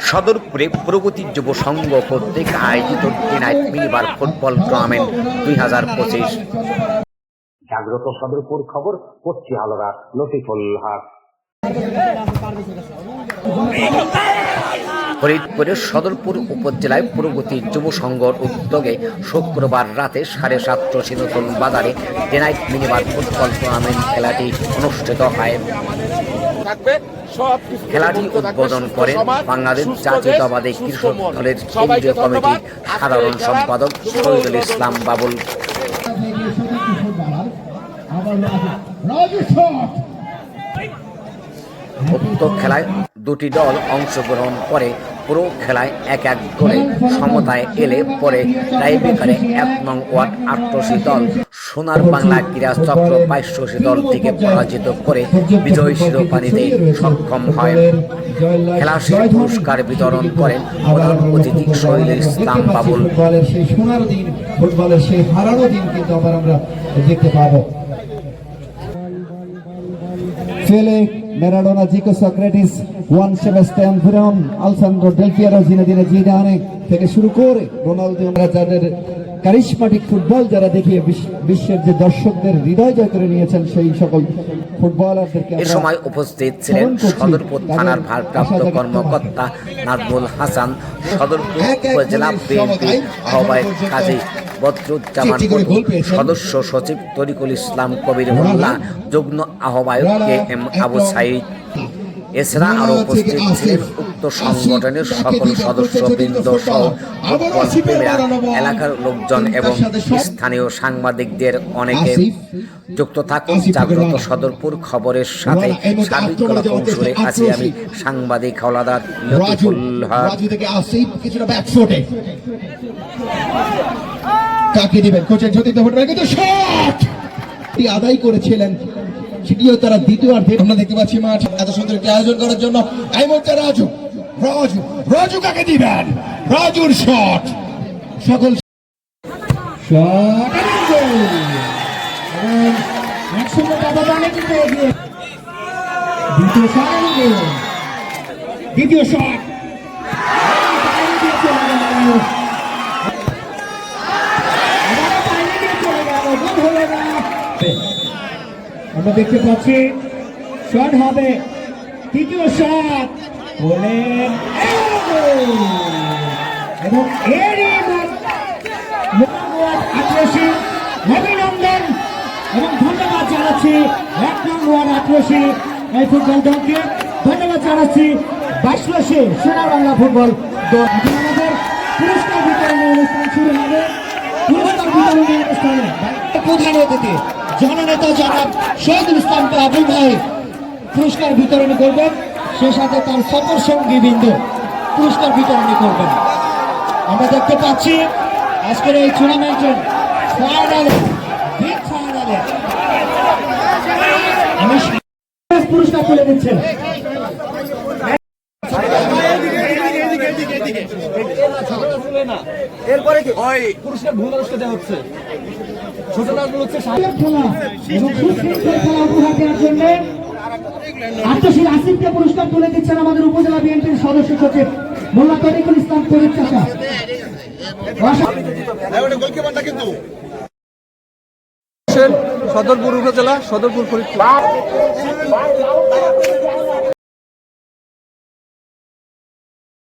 সদরপুরে প্রগতি যুব সংঘ কর্তৃক আয়োজিত নাইট মিনিবার ফুটবল টুর্নামেন্ট দুই হাজার পঁচিশ। জাগ্রত সদরপুর খবর পশ্চিম আলোরা লতিফুল হাট ফরিদপুরের সদরপুর উপজেলায় প্রগতি যুব সংঘর উদ্যোগে শুক্রবার রাতে সাড়ে সাতশো নতুন বাজারে ডেনাইট মিনিবার ফুটবল টুর্নামেন্ট খেলাটি অনুষ্ঠিত হয়। থাকবে সব কিছু খেলাটি উদ্বোধন করেন বাংলাদেশ জাতীয়তাবাদী কৃষক দলের কেন্দ্রীয় কমিটির সাধারণ সম্পাদক শহীদুল ইসলাম বাবুল। উক্ত খেলায় দুটি দল অংশগ্রহণ করে পুরো খেলায় এক এক গোলে সমতায় এলে পরে টাইব্রেকারে এক নং ওয়ার্ড আটশি দল। সোনার বাংলা ক্রীড়া চক্র বাইশশি দল থেকে পরাজিত করে বিজয় শিরোপা নিতে সক্ষম হয়। খেলা শেষে পুরস্কার বিতরণ করেন প্রধান অতিথি শহীদ ইসলাম বাবুল। ফুটবলের সেই হারানো দিন কিন্তু আবার আমরা দেখতে পাবো। Maradona, Zico, Socrates, Juan Sebastian Veron, Alessandro Del Piero, Zinedine Zidane থেকে শুরু করে রোনালদো আমরা যাদের কারিশমাটিক ফুটবল যারা দেখিয়ে বিশ্ব- বিশ্বের যে দর্শকদের হৃদয় জয় করে নিয়েছেন সেই সকল ফুটবলারদেরকে এ সময় উপস্থিত ছিলেন। সদরপুর থানার ভারপ্রাপ্ত কর্মকর্তা নাজমুল হাসান সদরপুর উপজেলা বিএনপি আহ্বায়ক কাজী বদরুজ্জামান। সদস্য সচিব তরিকুল ইসলাম কবির মোল্লা যুগ্ম আহ্বায়ক কে এম আবু সাইদ। এছাড়া আরও উপস্থিত ছিলেন উক্ত সংগঠনের সকল সদস্যবৃন্দ সহ এলাকার লোকজন এবং স্থানীয় সাংবাদিকদের অনেকে যুক্ত থাকুন। জাগ্রত সদরপুর খবরের সাথে সার্বিক অংশে আছি আমি সাংবাদিক হলাদার রাজু লতিফুল হক। কাকে দিবেন? কোচের জ্যোতি হোটেল কিন্তু শট আদায় করেছিলেন। সেটিও তারা দ্বিতীয়ার্ধে। আমরা দেখতে পাচ্ছি মাঠ। এত সুন্দর একটি আয়োজন করার জন্য এই রাজু রাজু রাজু কাকে দিবেন? রাজুর শট সকল দ্বিতীয় শট দ্বিতীয় শট আমরা দেখতে পাচ্ছি শট হবে। তৃতীয় শট বলেন এবং এরই অভিনন্দন। এবং ধন্যবাদ জানাচ্ছি, এক নম্বর আগ্রাসী এই ফুটবল দলকে। ধন্যবাদ জানাচ্ছি, বাইশলসে সোনা বাংলা ফুটবল দল। আমাদের পুরস্কার বিতরণী অনুষ্ঠান শুরু হবে। পুরস্কার বিতরণী অনুষ্ঠানে। প্রধান অতিথি। জননেতা জনাব শহীদুল ইসলাম আবুল ভাই পুরস্কার বিতরণ করবেন। সে সাথে তার সফর সঙ্গী বিন্দু পুরস্কার বিতরণ করবেন। আমরা দেখতে পাচ্ছি আজকের এই টুর্নামেন্টের ফাইনালে বিগ ফাইনালে আমি পুরস্কার তুলে দিচ্ছেন এরপরে কি? ওই পুরস্কার ভুল পুরস্কার দেওয়া হচ্ছে। ছোট নাচগুলো হচ্ছে খেলা এবং সুশৃঙ্খল খেলা উপহার দেওয়ার জন্য আত্মশীল আসিফকে পুরস্কার তুলে দিচ্ছেন আমাদের উপজেলা বিএনপির সদস্য সচিব মোল্লা তরিকুল ইসলাম করিম চাচা। সদরপুর উপজেলা সদরপুর ফরিদপুর।